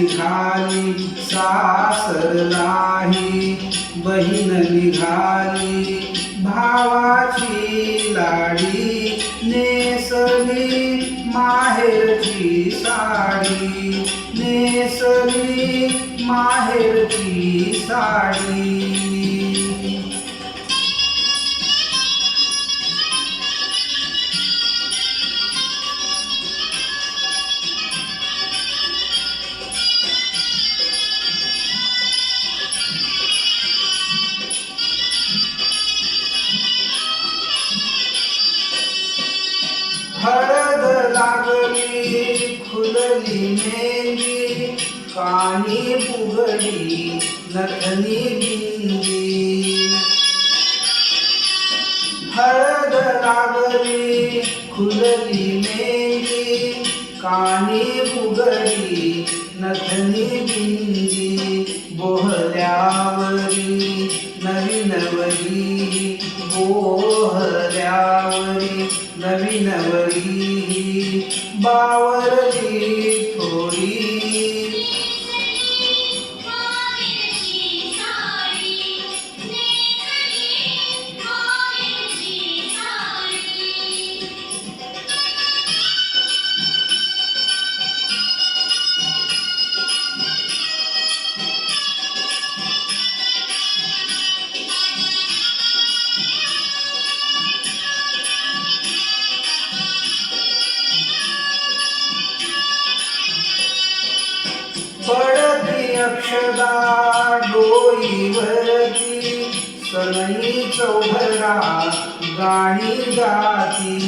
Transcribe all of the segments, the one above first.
निघाली सासर नाही. बहीण निघाली भावाची लाडी. नेसली माहेरची साडी. नेसली माहेरची साडी. खुलली मेंदी कानी फुगडी नथनी बिंदी. हळद लागली खुलली मेली कानी फुगडी नथनी बिंदी. बावरली. पडती अक्षदा डोईवरती सनई चौघरा गाणी गाती.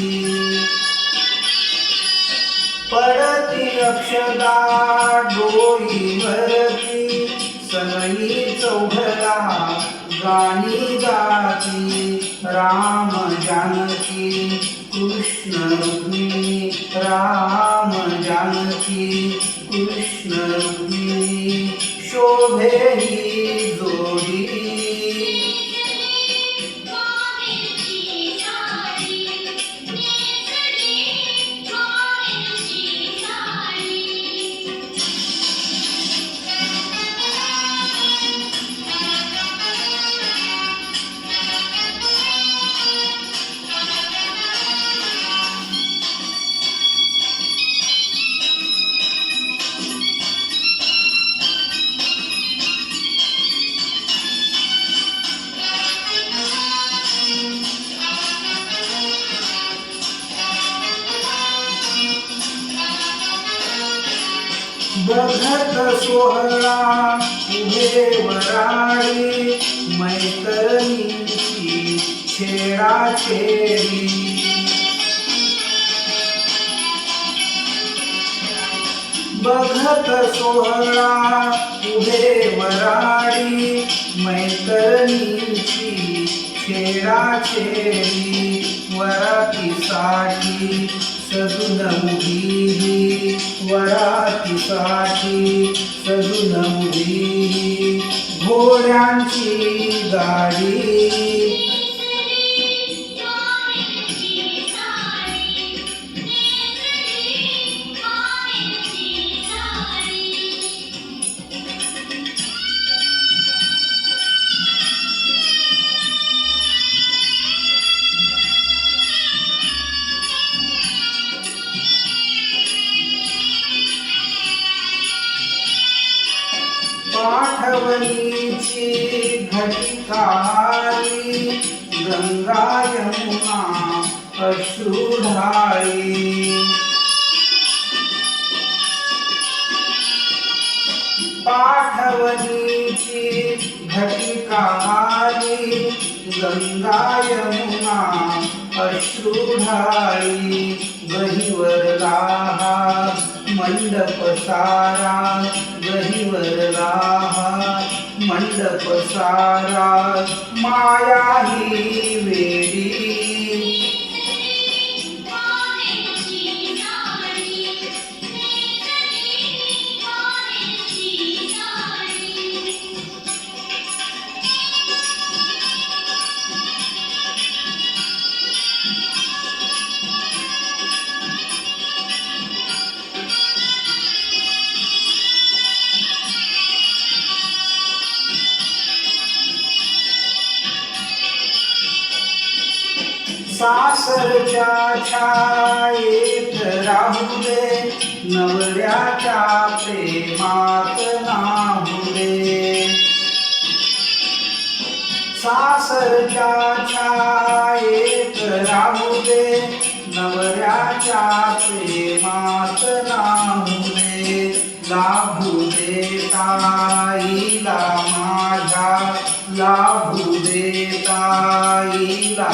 पडती अक्षदा डोईवरती सनई चौभरा गाणी गाती. राम जानकी कृष्ण रुक्मिणी राम जानकी कृष्ण रुक्मिणी. sorriso बघत सोहळा उभे वराळी मैत्रिणीची छेडा छेडी बघत सोहळा उभे वराळी मैत्रिणीची छेडा छेडी वरातीसाठी सजून उभी वरातीसाठी सजून उभी घोड्यांची गाडी पाठवणीची घटिकारी गंगा यमुना अश्रुढाळी पाठवणीची घटिकारी गंगा यमुना अश्रू ढाळी गहिवरला हा मंडप सारा गहिवर हा मंडप सारा माया ही वेडी। सासरच्या छायेत राहू दे नवऱ्याच्या प्रेमात नाहू दे. सासरच्या छायेत राहू दे नवऱ्याच्या प्रेमात नाहू दे. लाभू दे ताईला माझ्या लाभू दे ताईला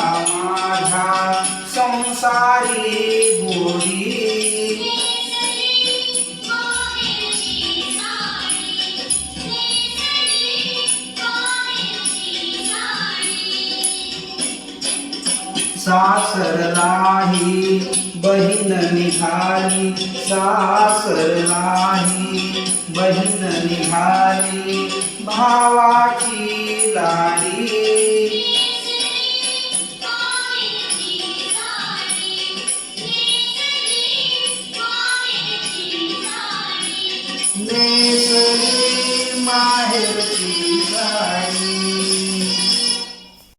सारी गोडी सासर राही नेसली माहेरची साडी सासरलाही बहीण निघाली। सासरलाही बहीण निघाली। भावाची लाडी।